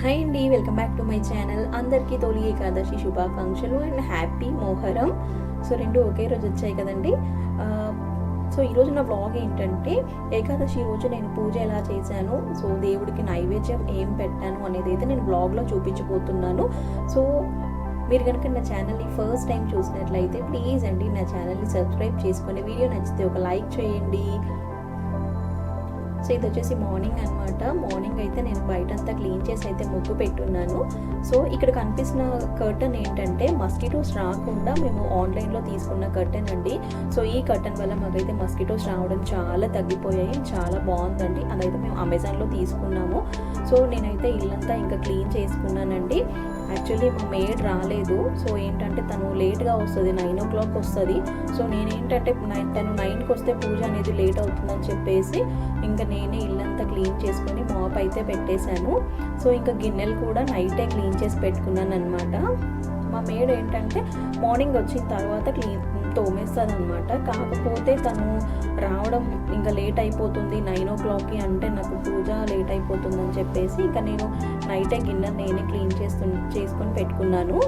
Hi అండి welcome back to my channel అందరికీ తొలి ఏకాదశి శుభాకాంక్షలు అండ్ హ్యాపీ మోహరం సో రెండు ఒకే రోజు వచ్చాయి కదండి. సో ఈరోజు నా బ్లాగ్ ఏంటంటే ఏకాదశి రోజు నేను పూజ ఎలా చేశాను? సో దేవుడికి నైవేద్యం ఏం పెట్టాను అనేది అయితే నేను బ్లాగ్లో చూపించబోతున్నాను. సో మీరు కనుక నా ఛానల్ని ఫస్ట్ టైం చూసినట్లయితే ప్లీజ్ అండి నా ఛానల్ని సబ్స్క్రైబ్ చేసుకొని వీడియో నచ్చితే ఒక లైక్ చేయండి. సో ఇది వచ్చేసి మార్నింగ్ అనమాట మార్నింగ్ బయట అంతా క్లీన్ చేసి అయితే ముగ్గు పెట్టున్నాను. సో ఇక్కడ కనిపిస్తున్న కర్టన్ ఏంటంటే మస్కిటోస్ రాకుండా మేము ఆన్లైన్లో తీసుకున్న కర్టన్ అండి. సో ఈ కర్టన్ వల్ల మాకైతే మస్కిటోస్ రావడం చాలా తగ్గిపోయాయి. చాలా బాగుందండి. అదైతే మేము అమెజాన్లో తీసుకున్నాము. సో నేనైతే ఇల్లంతా ఇంకా క్లీన్ చేసుకున్నానండి. యాక్చువల్లీ మా మేడ్ రాలేదు. సో ఏంటంటే తను లేట్గా వస్తుంది నైన్ ఓ క్లాక్ వస్తుంది. సో నేనేంటంటే నైన్ తను నైన్కి వస్తే పూజ అనేది లేట్ అవుతుందని చెప్పేసి ఇంకా నేనే ఇల్లంతా క్లీన్ చేసుకొని మాప్ అయితే పెట్టేశాను. సో ఇంకా గిన్నెలు కూడా నైటే క్లీన్ చేసి పెట్టుకున్నాను అనమాట మా మేడ్ ఏంటంటే మార్నింగ్ వచ్చిన తర్వాత క్లీన్ తోమేస్తుంది అనమాట కాకపోతే తను రావడం ఇంకా లేట్ అయిపోతుంది నైన్ ఓ క్లాక్కి అంటే నాకు పూజ లేట్ అయిపోతుంది అని చెప్పేసి ఇంకా నేను నైటే గిన్నె నేనే క్లీన్ చేస్తు చేసుకొని పెట్టుకున్నాను.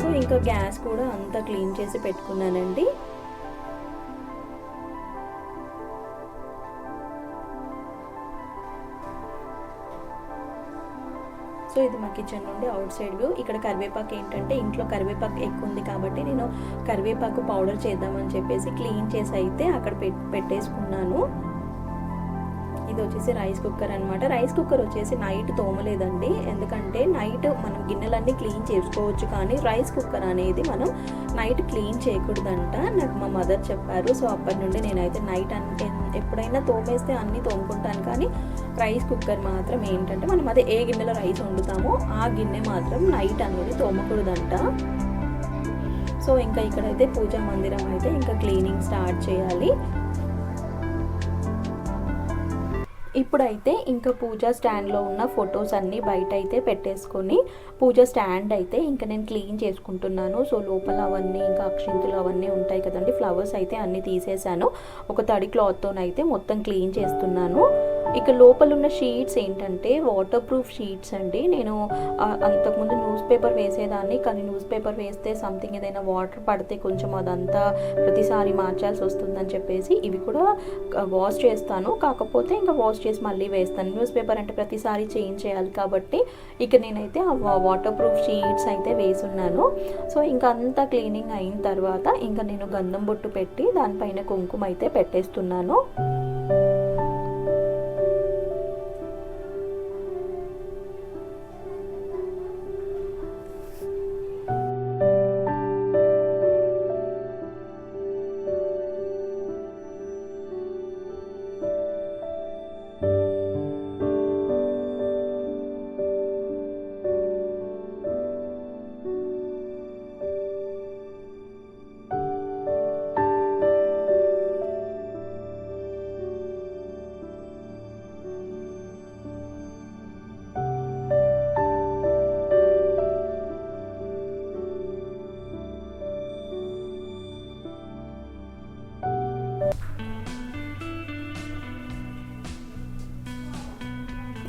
సో ఇంకా గ్యాస్ కూడా అంతా క్లీన్ చేసి పెట్టుకున్నానండి. సో ఇది మా కిచెన్ నుండి అవుట్ సైడ్ వ్యూ. ఇక్కడ కరివేపాకు ఏంటంటే ఇంట్లో కరివేపాకు ఎక్కువ ఉంది కాబట్టి నేను కరివేపాకు పౌడర్ చేద్దామని చెప్పేసి క్లీన్ చేసి అయితే అక్కడ పెట్ పెట్టేసుకున్నాను. ఇది వచ్చేసి రైస్ కుక్కర్ అనమాట రైస్ కుక్కర్ వచ్చేసి నైట్ తోమలేదండి. ఎందుకంటే నైట్ మనం గిన్నెలన్నీ క్లీన్ చేసుకోవచ్చు కానీ రైస్ కుక్కర్ అనేది మనం నైట్ క్లీన్ చేయకూడదంట. నాకు మా మదర్ చెప్పారు. సో అప్పటి నుండి నేనైతే నైట్ అంటే ఎప్పుడైనా తోమేస్తే అన్నీ తోముకుంటాను. కానీ రైస్ కుక్కర్ మాత్రం ఏంటంటే మనం అదే ఏ గిన్నెలో రైస్ వండుతామో ఆ గిన్నె మాత్రం నైట్ అనేది తోమకూడదంట. సో ఇంకా ఇక్కడైతే పూజా మందిరం అయితే ఇంకా క్లీనింగ్ స్టార్ట్ చేయాలి. ఇప్పుడైతే ఇంకా పూజ స్టాండ్లో ఉన్న ఫొటోస్ అన్నీ బయట అయితే పెట్టేసుకొని పూజ స్టాండ్ అయితే ఇంకా నేను క్లీన్ చేసుకుంటున్నాను. సో లోపల అవన్నీ ఇంకా అక్షింతులు అవన్నీ ఉంటాయి కదండి ఫ్లవర్స్ అయితే అన్నీ తీసేసాను ఒక తడి క్లాత్తోనైతే మొత్తం క్లీన్ చేస్తున్నాను. ఇక లోపల ఉన్న షీట్స్ ఏంటంటే వాటర్ ప్రూఫ్ షీట్స్ అండి. నేను అంతకుముందు న్యూస్ పేపర్ వేసేదాన్ని కానీ న్యూస్ పేపర్ వేస్తే సంథింగ్ ఏదైనా వాటర్ పడితే కొంచెం అదంతా ప్రతిసారి మార్చాల్సి వస్తుందని చెప్పేసి ఇవి కూడా వాష్ చేస్తాను. కాకపోతే ఇంకా వాష్ చేసి మళ్ళీ వేస్తాను. న్యూస్ పేపర్ అంటే ప్రతిసారి చేంజ్ చేయాలి కాబట్టి ఇక నేనైతే ఆ వాటర్ ప్రూఫ్ షీట్స్ అయితే వేసున్నాను. సో ఇంకా అంతా క్లీనింగ్ అయిన తర్వాత ఇంకా నేను గంధం బొట్టు పెట్టి దానిపైన కుంకుమ అయితే పెట్టేస్తున్నాను.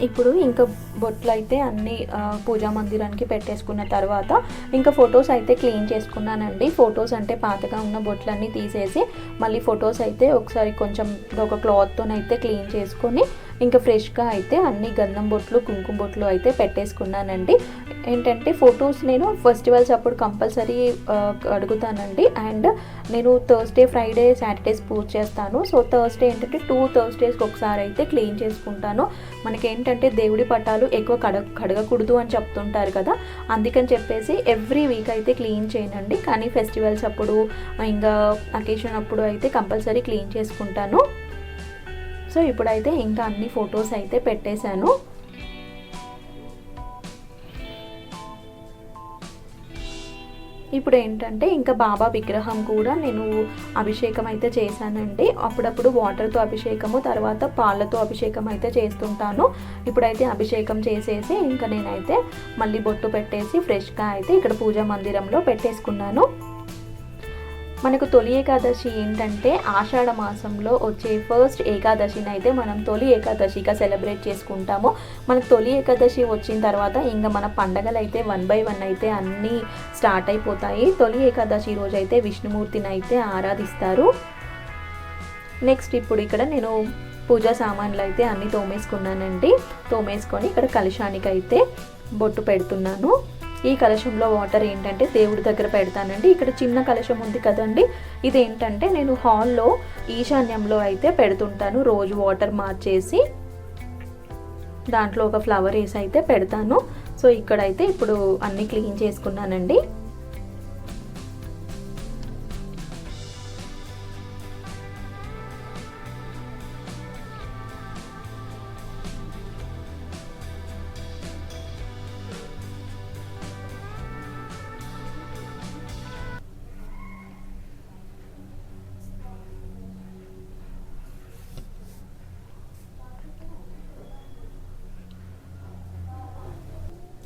ఇప్పుడు ఇంకా బొట్లు అయితే అన్ని పూజా మందిరానికి పెట్టేసుకున్న తర్వాత ఇంకా ఫొటోస్ అయితే క్లీన్ చేసుకున్నానండి. ఫొటోస్ అంటే పాతగా ఉన్న బొట్లన్నీ తీసేసి మళ్ళీ ఫొటోస్ అయితే ఒకసారి కొంచెం ఒక క్లాత్తోనైతే క్లీన్ చేసుకొని ఇంకా ఫ్రెష్గా అయితే అన్ని గంధం బొట్లు కుంకుమ బొట్లు అయితే పెట్టేసుకున్నానండి. ఏంటంటే ఫొటోస్ నేను ఫెస్టివల్స్ అప్పుడు కంపల్సరీ అడుగుతానండి. అండ్ నేను థర్స్డే ఫ్రైడే సాటర్డేస్ పూజ చేస్తాను. సో థర్స్డే ఏంటంటే టూ థర్స్డేస్కి ఒకసారి అయితే క్లీన్ చేసుకుంటాను. మనకి ఏంటంటే దేవుడి పటాలు ఎక్కువ కడ కడగకూడదు అని చెప్తుంటారు కదా. అందుకని చెప్పేసి ఎవ్రీ వీక్ అయితే క్లీన్ చేయనండి. కానీ ఫెస్టివల్స్ అప్పుడు ఇంకా అకేషన్ అప్పుడు అయితే కంపల్సరీ క్లీన్ చేసుకుంటాను. సో ఇప్పుడైతే ఇంకా అన్ని ఫొటోస్ అయితే పెట్టేశాను. ఇప్పుడు ఏంటంటే ఇంకా బాబా విగ్రహం కూడా నేను అభిషేకం అయితే చేశానండి. అప్పుడప్పుడు వాటర్తో అభిషేకము తర్వాత పాలతో అభిషేకం అయితే చేస్తుంటాను. ఇప్పుడైతే అభిషేకం చేసేసి ఇంకా నేనైతే మళ్ళీ బొట్టు పెట్టేసి ఫ్రెష్గా అయితే ఇక్కడ పూజా మందిరంలో పెట్టేసుకున్నాను. మనకు తొలి ఏకాదశి ఏంటంటే ఆషాఢ మాసంలో వచ్చే ఫస్ట్ ఏకాదశిని అయితే మనం తొలి ఏకాదశిగా సెలబ్రేట్ చేసుకుంటాము. మనకు తొలి ఏకాదశి వచ్చిన తర్వాత ఇంకా మన పండగలు అయితే వన్ బై వన్ అయితే అన్నీ స్టార్ట్ అయిపోతాయి. తొలి ఏకాదశి రోజు అయితే విష్ణుమూర్తిని అయితే ఆరాధిస్తారు. నెక్స్ట్ ఇప్పుడు ఇక్కడ నేను పూజా సామాన్లు అయితే అన్నీ తోమేసుకున్నానండి. తోమేసుకొని ఇక్కడ కలశానికి అయితే బొట్టు పెడుతున్నాను. ఈ కలశంలో వాటర్ ఏంటంటే దేవుడి దగ్గర పెడతానండి. ఇక్కడ చిన్న కలశం ఉంది కదండి. ఇది ఏంటంటే నేను హాల్లో ఈశాన్యంలో అయితే పెడుతుంటాను. రోజు వాటర్ మార్చేసి దాంట్లో ఒక ఫ్లవర్ వేసి అయితే పెడతాను. సో ఇక్కడైతే ఇప్పుడు అన్నీ క్లీన్ చేసుకున్నానండి.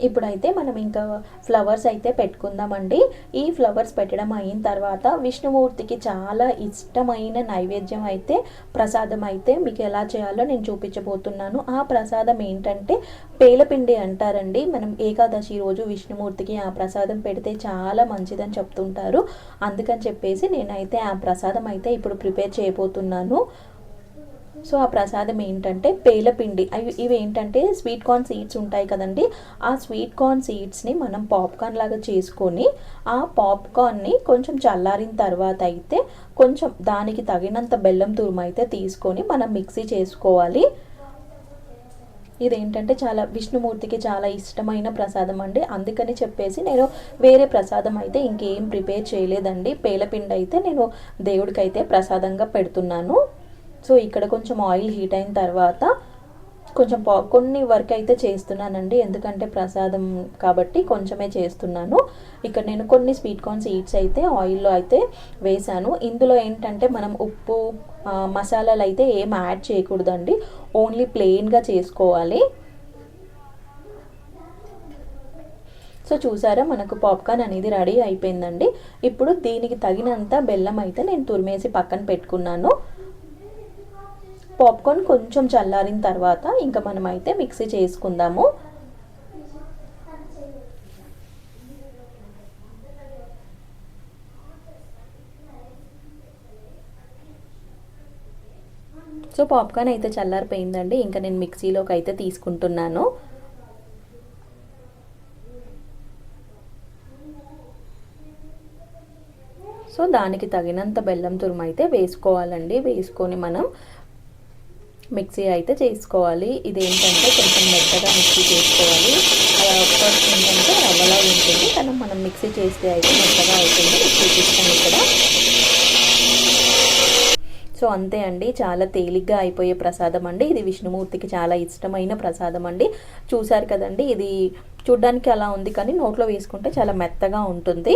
ఇప్పుడైతే మనం ఇంకా ఫ్లవర్స్ అయితే పెట్టుకుందామండి. ఈ ఫ్లవర్స్ పెట్టడం అయిన తర్వాత విష్ణుమూర్తికి చాలా ఇష్టమైన నైవేద్యం అయితే ప్రసాదం అయితే మీకు ఎలా చేయాలో నేను చూపించబోతున్నాను. ఆ ప్రసాదం ఏంటంటే పేలపిండి అంటారండి. మనం ఏకాదశి రోజు విష్ణుమూర్తికి ఆ ప్రసాదం పెడితే చాలా మంచిదని చెప్తుంటారు. అందుకని చెప్పేసి నేనైతే ఆ ప్రసాదం అయితే ఇప్పుడు ప్రిపేర్ చేయబోతున్నాను. సో ఆ ప్రసాదం ఏంటంటే పేలపిండి అవి ఇవి ఏంటంటే స్వీట్ కార్న్ సీడ్స్ ఉంటాయి కదండి. ఆ స్వీట్ కార్న్ సీడ్స్ని మనం పాప్కార్న్ లాగా చేసుకొని ఆ పాప్కార్న్ని కొంచెం చల్లారిన తర్వాత అయితే కొంచెం దానికి తగినంత బెల్లం తురుము అయితే తీసుకొని మనం మిక్సీ చేసుకోవాలి. ఇదేంటంటే చాలా విష్ణుమూర్తికి చాలా ఇష్టమైన ప్రసాదం అండి. అందుకని చెప్పేసి నేను వేరే ప్రసాదం అయితే ఇంకేం ప్రిపేర్ చేయలేదండి. పేలపిండి అయితే నేను దేవుడికైతే ప్రసాదంగా పెడుతున్నాను. సో ఇక్కడ కొంచెం ఆయిల్ హీట్ అయిన తర్వాత కొంచెం పా కొన్ని వర్క్ అయితే చేస్తున్నానండి. ఎందుకంటే ప్రసాదం కాబట్టి కొంచెమే చేస్తున్నాను. ఇక్కడ నేను కొన్ని స్వీట్ కార్న్ సీడ్స్ అయితే ఆయిల్లో అయితే వేసాను ఇందులో ఏంటంటే మనం ఉప్పు మసాలాలు అయితే ఏం యాడ్ చేయకూడదండి. ఓన్లీ ప్లెయిన్గా చేసుకోవాలి. సో చూసారా మనకు పాప్కార్న్ అనేది రెడీ అయిపోయిందండి. ఇప్పుడు దీనికి తగినంత బెల్లం అయితే నేను తురిమేసి పక్కన పెట్టుకున్నాను. పాప్కార్న్ కొంచెం చల్లారిన తర్వాత ఇంకా మనం అయితే మిక్సీ చేసుకుందాము. సో పాప్కార్న్ అయితే చల్లారిపోయిందండి. ఇంకా నేను మిక్సీలోకి అయితే తీసుకుంటున్నాను. సో దానికి తగినంత బెల్లం తురుము అయితే వేసుకోవాలండి. వేసుకొని మనం మిక్సీ అయితే చేసుకోవాలి. ఇది ఏంటంటే కొంచెం మెత్తగా మిక్సీ చేసుకోవాలి. ఫస్ట్ ఏంటంటే రవ్వలా ఉంటుంది. కానీ మనం మిక్సీ చేస్తే అయితే మెత్తగా అవుతుంది. చూపిస్తాను ఇక్కడ. సో అంతే అండి. చాలా తేలిగ్గా అయిపోయే ప్రసాదం అండి. ఇది విష్ణుమూర్తికి చాలా ఇష్టమైన ప్రసాదం అండి. చూశారు కదండి ఇది చూడ్డానికి అలా ఉంది కానీ నోట్లో వేసుకుంటే చాలా మెత్తగా ఉంటుంది.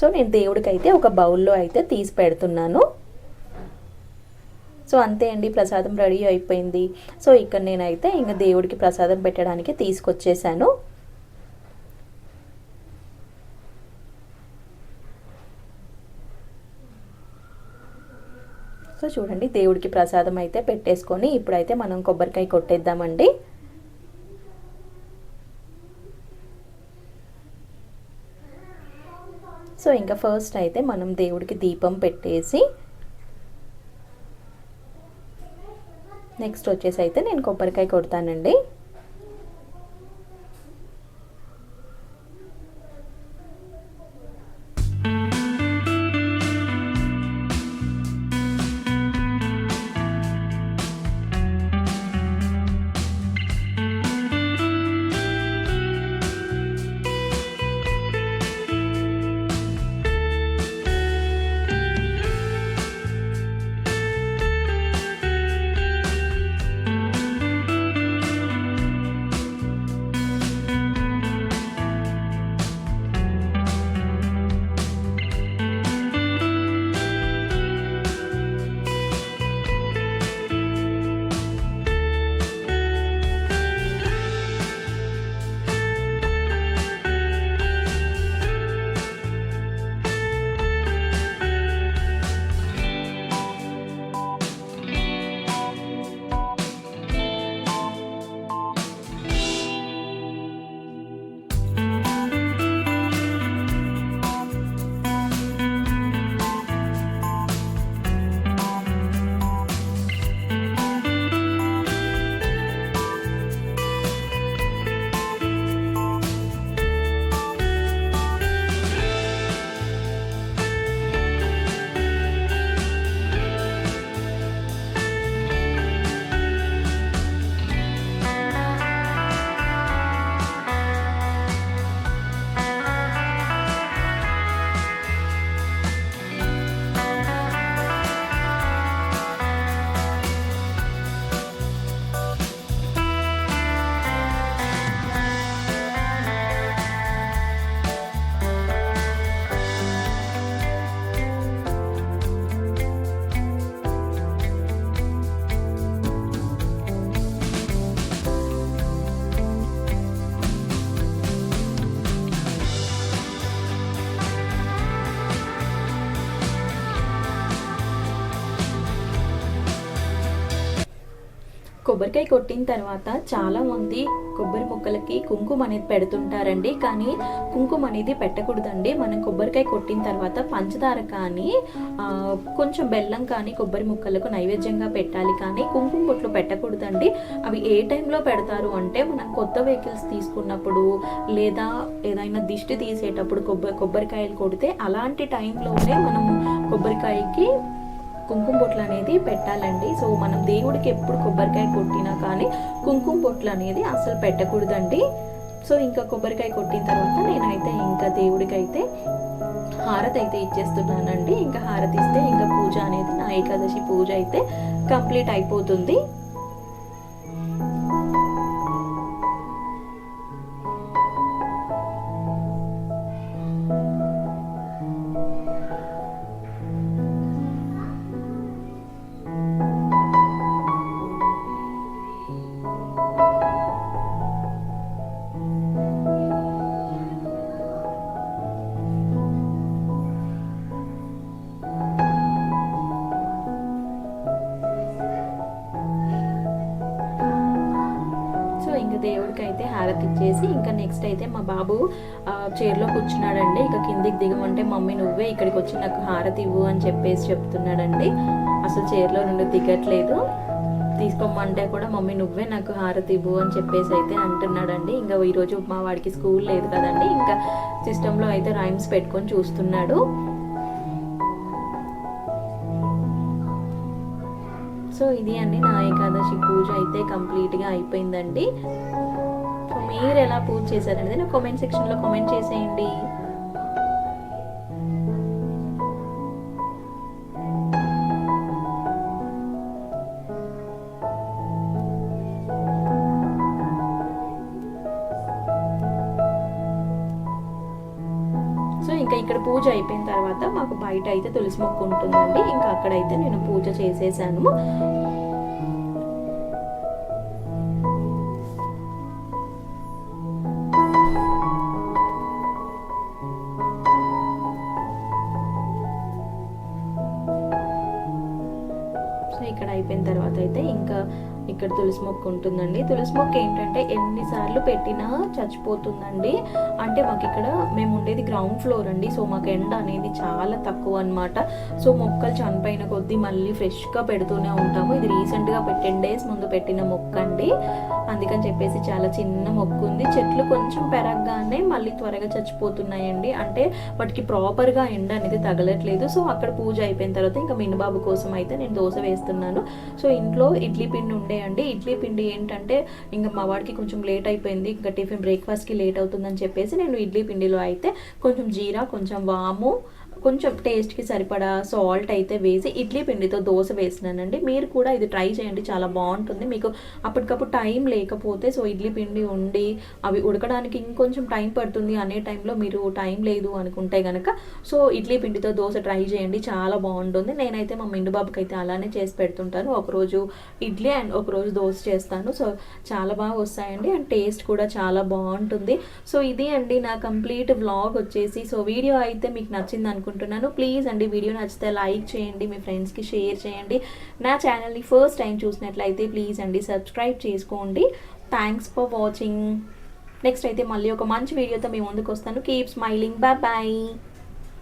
సో నేను దేవుడికి అయితే ఒక బౌల్లో అయితే తీసి పెడుతున్నాను. సో అంతే అండి ప్రసాదం రెడీ అయిపోయింది. సో ఇక్కడ నేనైతే ఇంకా దేవుడికి ప్రసాదం పెట్టడానికి తీసుకొచ్చేసాను. సో చూడండి దేవుడికి ప్రసాదం అయితే పెట్టేసుకొని ఇప్పుడైతే మనం కొబ్బరికాయ కొట్టేద్దామండి. సో ఇంకా ఫస్ట్ అయితే మనం దేవుడికి దీపం పెట్టేసి నెక్స్ట్ వచ్చేసి అయితే నేను కొబ్బరికాయ కొడతానండి. కొబ్బరికాయ కొట్టిన తర్వాత చాలామంది కొబ్బరి ముక్కలకి కుంకుమ అనేది పెడుతుంటారండి. కానీ కుంకుమ అనేది పెట్టకూడదండి. మనం కొబ్బరికాయ కొట్టిన తర్వాత పంచదార కానీ కొంచెం బెల్లం కానీ కొబ్బరి ముక్కలకు నైవేద్యంగా పెట్టాలి. కానీ కుంకుమ బొట్లు పెట్టకూడదండి. అవి ఏ టైంలో పెడతారు అంటే మనం కొత్త వెహికల్స్ తీసుకున్నప్పుడు లేదా ఏదైనా దిష్టి తీసేటప్పుడు కొబ్బరి కొబ్బరికాయలు కొడితే అలాంటి టైంలోనే మనం కొబ్బరికాయకి కుంకుమ బొట్లు అనేది పెట్టాలండి. సో మనం దేవుడికి ఎప్పుడు కొబ్బరికాయ కొట్టినా కానీ కుంకుమ బొట్లు అనేది అసలు పెట్టకూడదండి. సో ఇంకా కొబ్బరికాయ కొట్టిన తర్వాత నేనైతే ఇంకా దేవుడికి అయితే హారతి అయితే ఇచ్చేస్తున్నానండి. ఇంకా హారతి ఇస్తే ఇంకా పూజ అనేది నా ఏకాదశి పూజ అయితే కంప్లీట్ అయిపోతుంది. మా బాబు చైర్లో కూర్చున్నాడండి. ఇక కిందికి దిగమంటే మమ్మీ నువ్వే ఇక్కడికి వచ్చి నాకు హారతి ఇవ్వు అని చెప్పేసి చెప్తున్నాడండి. అసలు చైర్లో నుండి దిగట్లేదు. తీసుకోమంటే కూడా మమ్మీ నువ్వే నాకు హారతి ఇవ్వు అని చెప్పేసి అయితే అంటున్నాడండి. ఇంకా ఈరోజు మా వాడికి స్కూల్ లేదు కదండి. ఇంకా సిస్టంలో అయితే రైమ్స్ పెట్టుకొని చూస్తున్నాడు. సో ఇది అండి నా ఏకాదశి పూజ అయితే కంప్లీట్గా అయిపోయిందండి. మీరు ఎలా పూజ చేశారనేది నా కామెంట్ సెక్షన్లో కామెంట్ చేసేయండి. సో ఇంకా ఇక్కడ పూజ అయిపోయిన తర్వాత మాకు బయట అయితే తులసి మొక్క ఉంటుందండి. ఇంకా అక్కడైతే నేను పూజ చేసేసాను. తర్వాత అయితే ఇంకా ఇక్కడ తులసి మొక్క ఉంటుందండి. తులసి మొక్క ఏంటంటే ఎన్నిసార్లు పెట్టినా చచ్చిపోతుందండి. అంటే మాకు ఇక్కడ మేము ఉండేది గ్రౌండ్ ఫ్లోర్ అండి. సో మాకు ఎండ అనేది చాలా తక్కువ అన్నమాట. సో మొక్కలు చనిపోయిన కొద్దీ మళ్ళీ ఫ్రెష్గా పెడుతూనే ఉంటాము. ఇది రీసెంట్గా టెన్ డేస్ ముందు పెట్టిన మొక్క అండి. అందుకని చెప్పేసి చాలా చిన్న మొక్క ఉంది. చెట్లు కొంచెం పెరగగానే మళ్ళీ త్వరగా చచ్చిపోతున్నాయండి. అంటే వాటికి ప్రాపర్గా ఎండ అనేది తగలట్లేదు. సో అక్కడ పూజ అయిపోయిన తర్వాత ఇంకా మిన్నబాబు కోసం అయితే నేను దోశ వేస్తున్నాను. సో సో ఇంట్లో ఇడ్లీ పిండి ఉండేయండి. ఇడ్లీ పిండి ఏంటంటే ఇంకా మా వాడికి కొంచెం లేట్ అయిపోయింది. ఇంకా టిఫిన్ బ్రేక్ఫాస్ట్కి లేట్ అవుతుందని చెప్పేసి నేను ఇడ్లీ పిండిలో అయితే కొంచెం జీరా కొంచెం వాము కొంచెం టేస్ట్కి సరిపడా సాల్ట్ అయితే వేసి ఇడ్లీ పిండితో దోశ వేసినానండి. మీరు కూడా ఇది ట్రై చేయండి చాలా బాగుంటుంది. మీకు అప్పటికప్పుడు టైం లేకపోతే సో ఇడ్లీ పిండి ఉండి అవి ఉడకడానికి ఇంకొంచెం టైం పడుతుంది అనే టైంలో మీరు టైం లేదు అనుకుంటే కనుక సో ఇడ్లీ పిండితో దోశ ట్రై చేయండి చాలా బాగుంటుంది. నేనైతే మా మిండుబాబుకి అయితే అలానే చేసి పెడుతుంటాను. ఒకరోజు ఇడ్లీ అండ్ ఒకరోజు దోశ చేస్తాను. సో చాలా బాగా వస్తాయండి అండ్ టేస్ట్ కూడా చాలా బాగుంటుంది. సో ఇది అండి నా కంప్లీట్ వ్లాగ్ వచ్చేసి. సో వీడియో అయితే మీకు నచ్చింది అనుకుంటున్నాను. ప్లీజ్ అండి వీడియో నచ్చితే లైక్ చేయండి మీ ఫ్రెండ్స్కి షేర్ చేయండి. నా ఛానల్ని ఫస్ట్ టైం చూసినట్లయితే ప్లీజ్ అండి సబ్స్క్రైబ్ చేసుకోండి. థ్యాంక్స్ ఫర్ వాచింగ్ నెక్స్ట్ అయితే మళ్ళీ ఒక మంచి వీడియోతో మీ ముందుకు వస్తాను. Keep smiling bye bye